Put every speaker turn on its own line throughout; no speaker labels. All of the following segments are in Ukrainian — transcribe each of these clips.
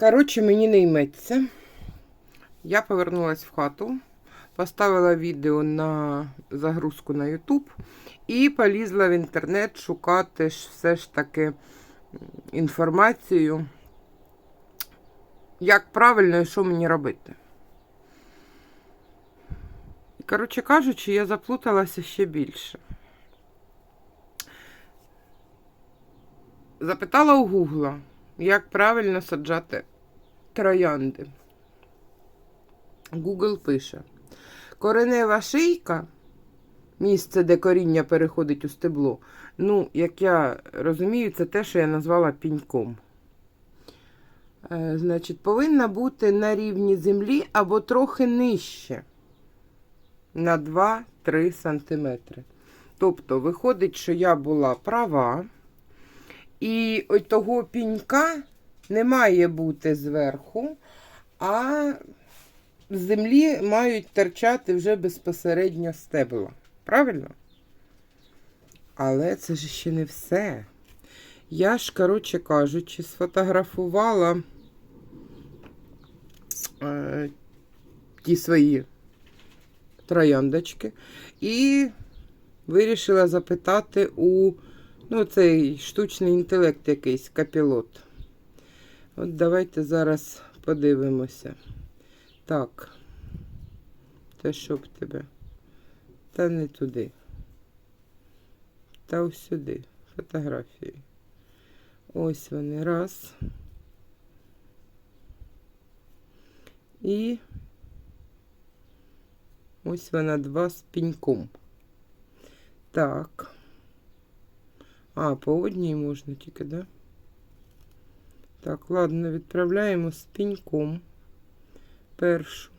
Коротше, мені не йметься. Я повернулася в хату, поставила відео на загрузку на YouTube і полізла в інтернет шукати все ж таки інформацію, як правильно і що мені робити. Коротше кажучи, я заплуталася ще більше. Запитала у Гугла, як правильно саджати троянди. Google пише: коренева шийка, місце, де коріння переходить у стебло. Ну, як я розумію, це те, що я назвала піньком. Е, значить, повинна бути на рівні землі або трохи нижче на 2-3 сантиметри. Тобто, виходить, що я була права. І того пінька не має бути зверху, а з землі мають торчати вже безпосередньо стебла. Правильно? Але це ж ще не все. Я ж, коротше кажучи, сфотографувала е, ті свої трояндочки і вирішила запитати у Ну, цей штучний інтелект якийсь, капілот. От давайте зараз подивимося. Так. Та що б тебе? Та не туди. Та ось сюди. Фотографії. Ось вони. Раз. І ось вона два з піньком. Так. А, по одній можна тільки, да? Так, ладно, відправляємо з піньком. Першу.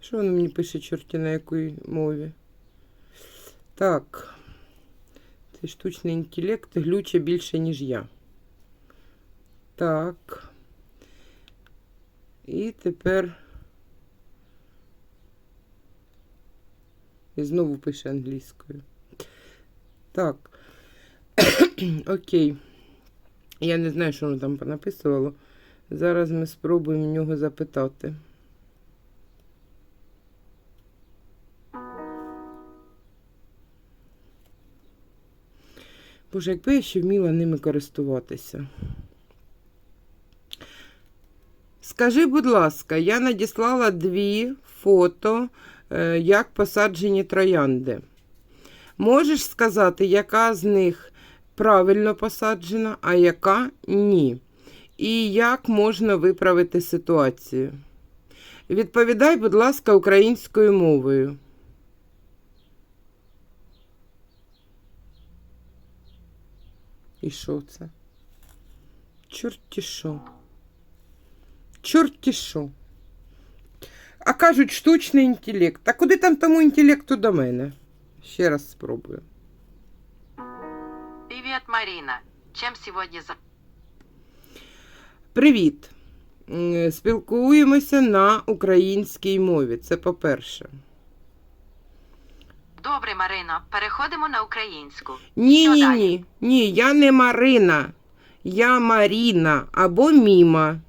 Що воно мені пише, чорті на якій мові? Так. Цей штучний інтелект глюче більше, ніж я. Так. І тепер. І знову пише англійською. Так. Окей. Я не знаю, що воно там понаписувало. Зараз ми спробуємо в нього запитати. Боже, якби я ще вміла ними користуватися. Скажи, будь ласка, я надіслала дві фото, е, як посаджені троянди. Можеш сказати, яка з них правильно посаджена, а яка ні? І як можна виправити ситуацію? Відповідай, будь ласка, українською мовою. І що це? Чорті що? Чорті що? А кажуть, штучний інтелект. А куди там тому інтелекту до мене? Ще раз спробую.
Привет, Марина. Чем сегодня за...
Привіт. Спілкуємося на українській мові. Це по-перше.
Добре, Марино, переходимо на українську.
Ні, ні, ні. Ні, я не Марина. Я Маріна або Міма.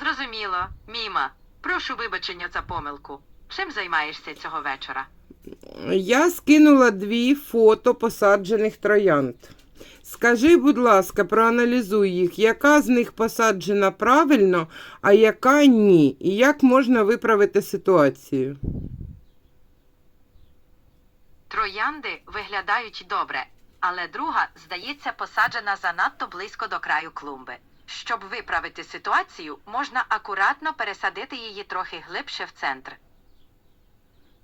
Зрозуміло. Міма, прошу вибачення за помилку. Чим займаєшся цього вечора?
Я скинула дві фото посаджених троянд. Скажи, будь ласка, проаналізуй їх, яка з них посаджена правильно, а яка ні. І як можна виправити ситуацію?
Троянди виглядають добре, але друга, здається, посаджена занадто близько до краю клумби. Щоб виправити ситуацію, можна акуратно пересадити її трохи глибше в центр.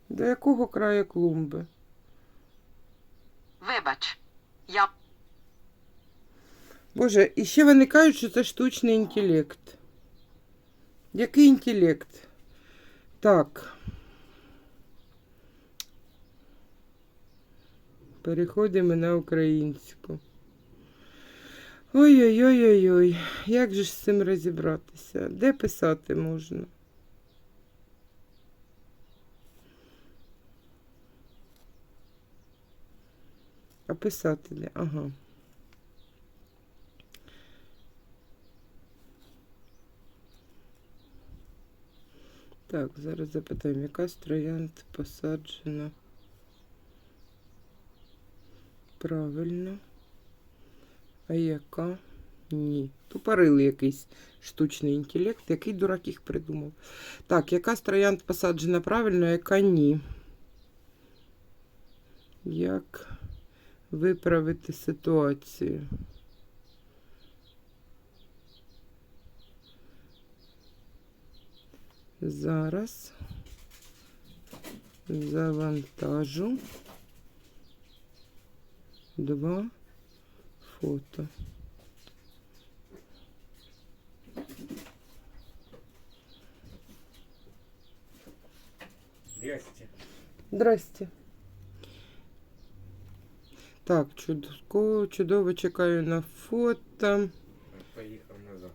До якого краю клумби?
Вибач, я
Боже, і ще вони кажуть, що це штучний інтелект. Який інтелект? Так. Переходимо на українську. Ой-ой-ой-ой-ой. Як же з цим розібратися? Де писати можна? писателя. Ага. Так, зараз запитаємо, яка з троянд посаджена правильно, а яка ні. Тупорили якийсь штучний інтелект, який дурак їх придумав. Так, яка з посаджена правильно, а яка ні. Як виправити ситуацію? Зараз завантажу два фото.
Здрасте.
Здрасте. Так, чудово, чудово чекаю на фото.
Поїхав назад.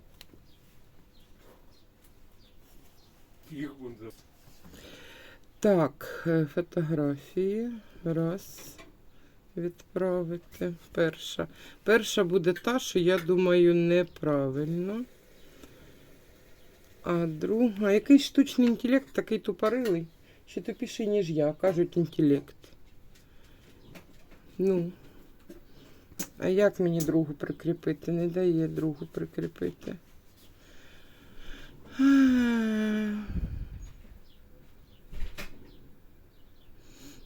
Так, е, фотографії. Раз. Відправити. Перша. Перша буде та, що я думаю, неправильно. А друга. Який штучний інтелект такий тупорилий, що тупіший, ніж я, кажуть інтелект. Ну. А як мені другу прикріпити? Не дає другу прикріпити.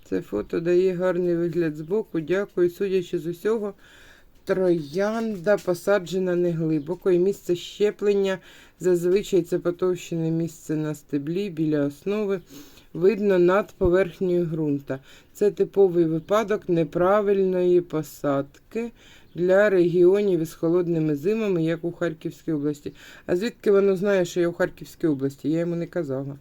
Це фото дає гарний вигляд збоку. Дякую. Судячи з усього, троянда посаджена не глибоко. І місце щеплення зазвичай це потовщене місце на стеблі біля основи. Видно над поверхнею ґрунта. Це типовий випадок неправильної посадки для регіонів із холодними зимами, як у Харківській області. А звідки воно знає, що я у Харківській області? Я йому не казала.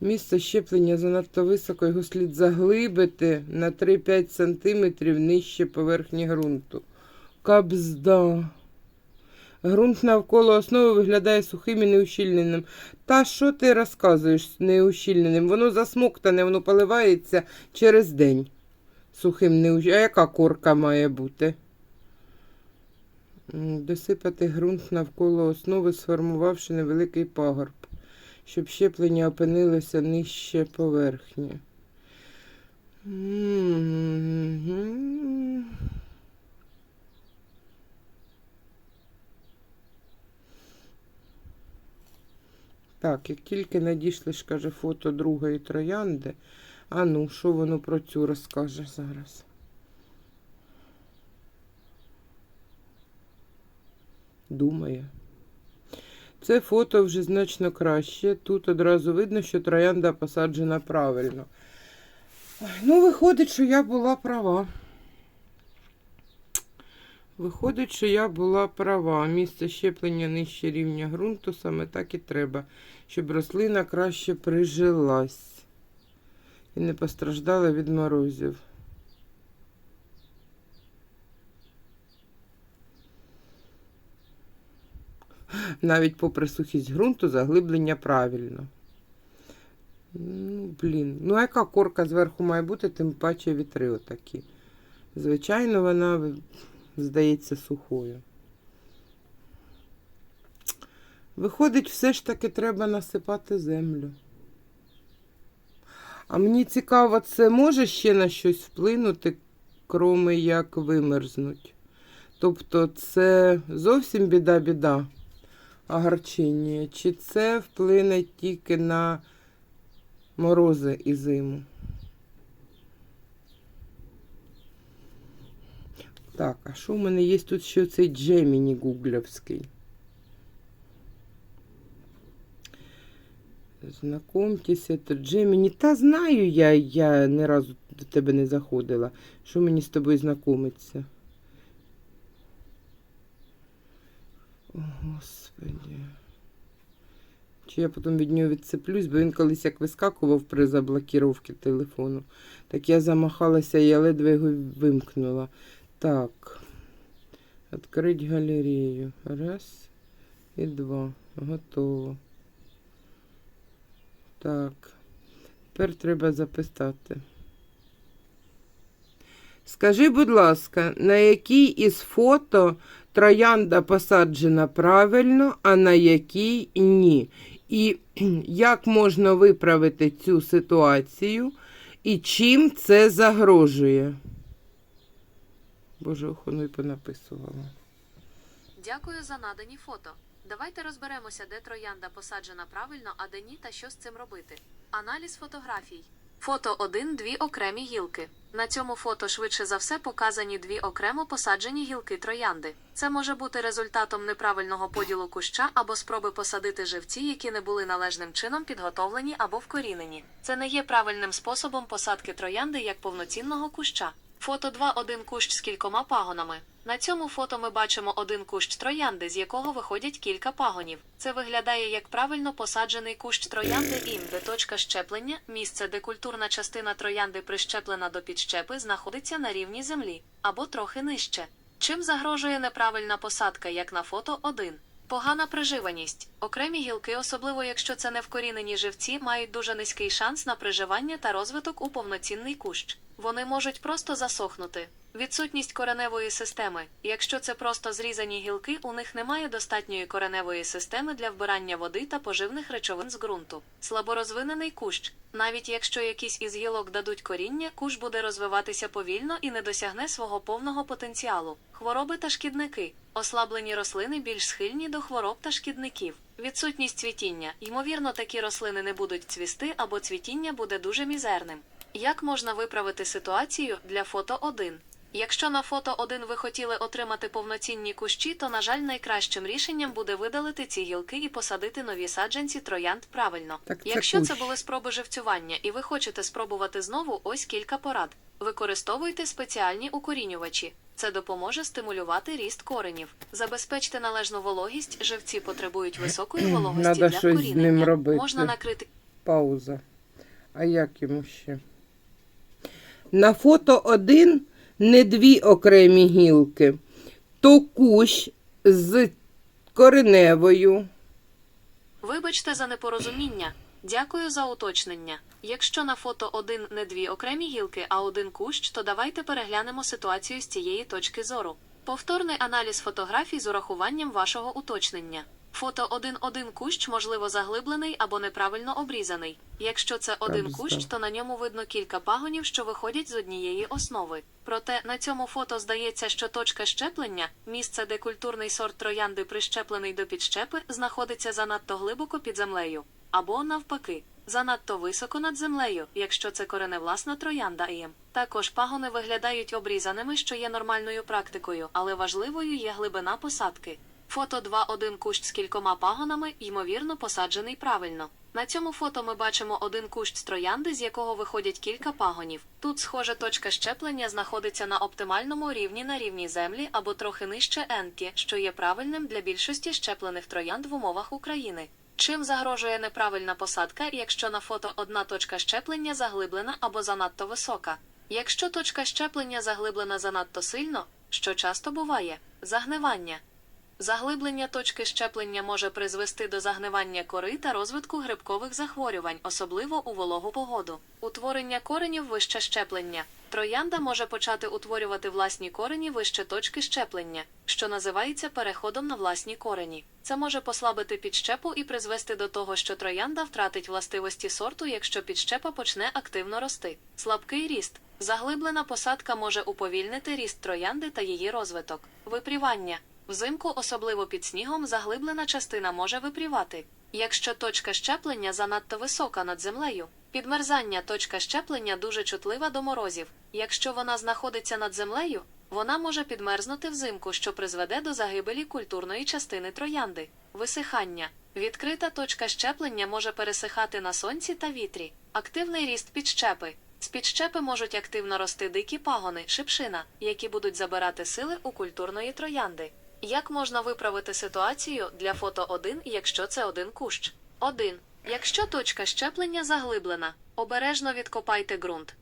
Місце щеплення занадто високо, його слід заглибити на 3-5 см нижче поверхні ґрунту. Кабзда. Ґрунт навколо основи виглядає сухим і неущільненим. Та що ти розказуєш неущільненим? Воно засмоктане, воно поливається через день. Сухим неущільненим. А яка корка має бути? Досипати ґрунт навколо основи, сформувавши невеликий пагорб щоб щеплення опинилося нижче поверхні. Мгм. Так, як тільки надійшли, каже, фото другої троянди. А ну, що воно про цю розкаже зараз? Думає. Це фото вже значно краще. Тут одразу видно, що троянда посаджена правильно. Ну, виходить, що я була права. Виходить, що я була права. Місце щеплення нижче рівня ґрунту саме так і треба, щоб рослина краще прижилась і не постраждала від морозів. Навіть попри сухість ґрунту, заглиблення правильно. Ну, блін. Ну, а яка корка зверху має бути, тим паче вітри отакі. Звичайно, вона здається сухою. Виходить, все ж таки треба насипати землю. А мені цікаво, це може ще на щось вплинути, кроме як вимерзнуть. Тобто це зовсім біда-біда огорчення, чи це вплине тільки на морози і зиму? Так, а що в мене є тут ще цей Джеміні гуглівський? Знакомтеся, це Джеміні. Та знаю я, я ні разу до тебе не заходила. Що мені з тобою знайомиться? О, Господи. Чи я потім від нього відцеплюсь, бо він колись як вискакував при заблокіровці телефону. Так я замахалася, я ледве його вимкнула. Так. Відкрити галерею. Раз і два. Готово. Так. Тепер треба записати. Скажи, будь ласка, на якій із фото троянда посаджена правильно, а на якій ні? І як можна виправити цю ситуацію, і чим це загрожує? Боже, охону й понаписувала.
Дякую за надані фото. Давайте розберемося, де троянда посаджена правильно, а де ні, та що з цим робити. Аналіз фотографій. Фото 1 дві окремі гілки. На цьому фото швидше за все показані дві окремо посаджені гілки троянди. Це може бути результатом неправильного поділу куща або спроби посадити живці, які не були належним чином підготовлені або вкорінені. Це не є правильним способом посадки троянди як повноцінного куща. Фото 2 один кущ з кількома пагонами. На цьому фото ми бачимо один кущ троянди, з якого виходять кілька пагонів. Це виглядає як правильно посаджений кущ троянди ім, точка щеплення, місце, де культурна частина троянди прищеплена до підщепи, знаходиться на рівні землі або трохи нижче. Чим загрожує неправильна посадка, як на фото 1? Погана приживаність. Окремі гілки, особливо якщо це не вкорінені живці, мають дуже низький шанс на приживання та розвиток у повноцінний кущ. Вони можуть просто засохнути. Відсутність кореневої системи. Якщо це просто зрізані гілки, у них немає достатньої кореневої системи для вбирання води та поживних речовин з ґрунту. Слаборозвинений кущ. Навіть якщо якісь із гілок дадуть коріння, кущ буде розвиватися повільно і не досягне свого повного потенціалу. Хвороби та шкідники. Ослаблені рослини більш схильні до хвороб та шкідників. Відсутність цвітіння. Ймовірно, такі рослини не будуть цвісти або цвітіння буде дуже мізерним. Як можна виправити ситуацію для фото 1? Якщо на фото 1 ви хотіли отримати повноцінні кущі, то, на жаль, найкращим рішенням буде видалити ці гілки і посадити нові саджанці троянд правильно.
Так це
Якщо це були спроби живцювання і ви хочете спробувати знову, ось кілька порад. Використовуйте спеціальні укорінювачі. Це допоможе стимулювати ріст коренів. Забезпечте належну вологість. Живці потребують високої вологості
Надо
для
щось з ним робити.
Можна накрити
Пауза. А як йому ще? На фото один не дві окремі гілки, то кущ з кореневою.
Вибачте за непорозуміння. Дякую за уточнення. Якщо на фото один не дві окремі гілки, а один кущ, то давайте переглянемо ситуацію з цієї точки зору. Повторний аналіз фотографій з урахуванням вашого уточнення. Фото один один кущ, можливо, заглиблений або неправильно обрізаний. Якщо це один кущ, то на ньому видно кілька пагонів, що виходять з однієї основи. Проте на цьому фото здається, що точка щеплення, місце, де культурний сорт троянди прищеплений до підщепи, знаходиться занадто глибоко під землею. Або навпаки, занадто високо над землею, якщо це кореневласна троянда ІМ. Також пагони виглядають обрізаними, що є нормальною практикою, але важливою є глибина посадки. Фото 2 один кущ з кількома пагонами, ймовірно, посаджений правильно. На цьому фото ми бачимо один кущ з троянди, з якого виходять кілька пагонів. Тут, схоже, точка щеплення знаходиться на оптимальному рівні на рівні землі або трохи нижче енті, що є правильним для більшості щеплених троянд в умовах України. Чим загрожує неправильна посадка, якщо на фото одна точка щеплення заглиблена або занадто висока? Якщо точка щеплення заглиблена занадто сильно, що часто буває, загнивання. Заглиблення точки щеплення може призвести до загнивання кори та розвитку грибкових захворювань, особливо у вологу погоду. Утворення коренів вище щеплення. Троянда може почати утворювати власні корені вище точки щеплення, що називається переходом на власні корені. Це може послабити підщепу і призвести до того, що троянда втратить властивості сорту, якщо підщепа почне активно рости. Слабкий ріст. Заглиблена посадка може уповільнити ріст троянди та її розвиток. Випрівання. Взимку, особливо під снігом, заглиблена частина може випрівати. Якщо точка щеплення занадто висока над землею, підмерзання точка щеплення дуже чутлива до морозів. Якщо вона знаходиться над землею, вона може підмерзнути взимку, що призведе до загибелі культурної частини троянди. Висихання. Відкрита точка щеплення може пересихати на сонці та вітрі. Активний ріст підщепи. З підщепи можуть активно рости дикі пагони, шипшина, які будуть забирати сили у культурної троянди. Як можна виправити ситуацію для фото 1, якщо це один кущ? 1. Якщо точка щеплення заглиблена, обережно відкопайте ґрунт.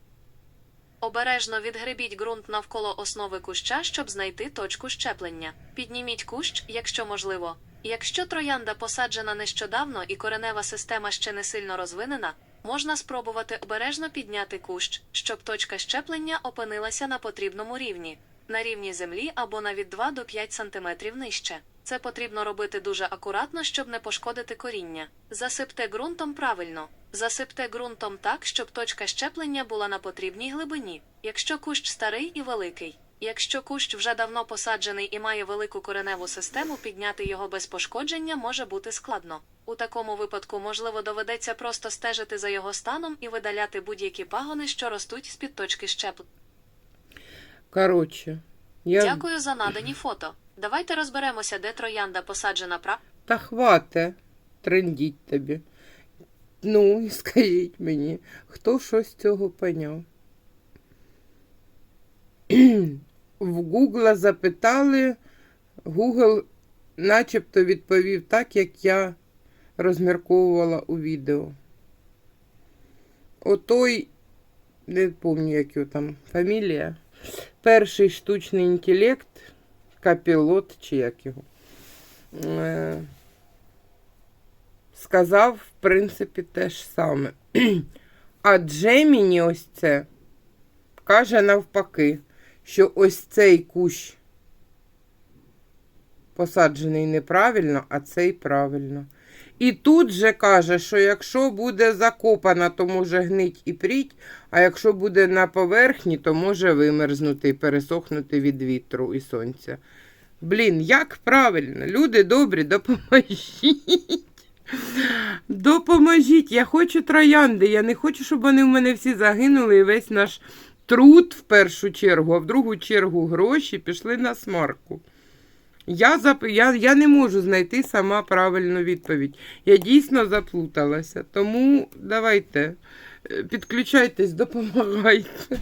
Обережно відгребіть ґрунт навколо основи куща, щоб знайти точку щеплення. Підніміть кущ, якщо можливо. Якщо троянда посаджена нещодавно і коренева система ще не сильно розвинена, можна спробувати обережно підняти кущ, щоб точка щеплення опинилася на потрібному рівні, на рівні землі або навіть 2 до 5 см нижче. Це потрібно робити дуже акуратно, щоб не пошкодити коріння. Засипте ґрунтом правильно. Засипте ґрунтом так, щоб точка щеплення була на потрібній глибині. Якщо кущ старий і великий. Якщо кущ вже давно посаджений і має велику кореневу систему, підняти його без пошкодження може бути складно. У такому випадку, можливо, доведеться просто стежити за його станом і видаляти будь-які пагони, що ростуть з-під точки щеплення.
Коротше, я...
Дякую за надані фото. Давайте розберемося, де троянда посаджена прав.
Та хвате, трендіть тобі. Ну, і скажіть мені, хто щось з цього поняв? В Гугла запитали, Гугл начебто відповів так, як я розмірковувала у відео. Отой, не пам'ятаю, як його там фамілія, перший штучний інтелект, капілот чи як його. Е, сказав, в принципі, те ж саме. А Джеміні ось це каже навпаки, що ось цей кущ посаджений неправильно, а цей правильно. І тут же каже, що якщо буде закопана, то може гнить і пріть, а якщо буде на поверхні, то може вимерзнути і пересохнути від вітру і сонця. Блін, як правильно, люди добрі, допоможіть. Допоможіть. Я хочу троянди. Я не хочу, щоб вони в мене всі загинули і весь наш труд в першу чергу, а в другу чергу гроші пішли на смарку. Я, зап... я, я не можу знайти сама правильну відповідь. Я дійсно заплуталася. Тому давайте, е, підключайтесь, допомагайте.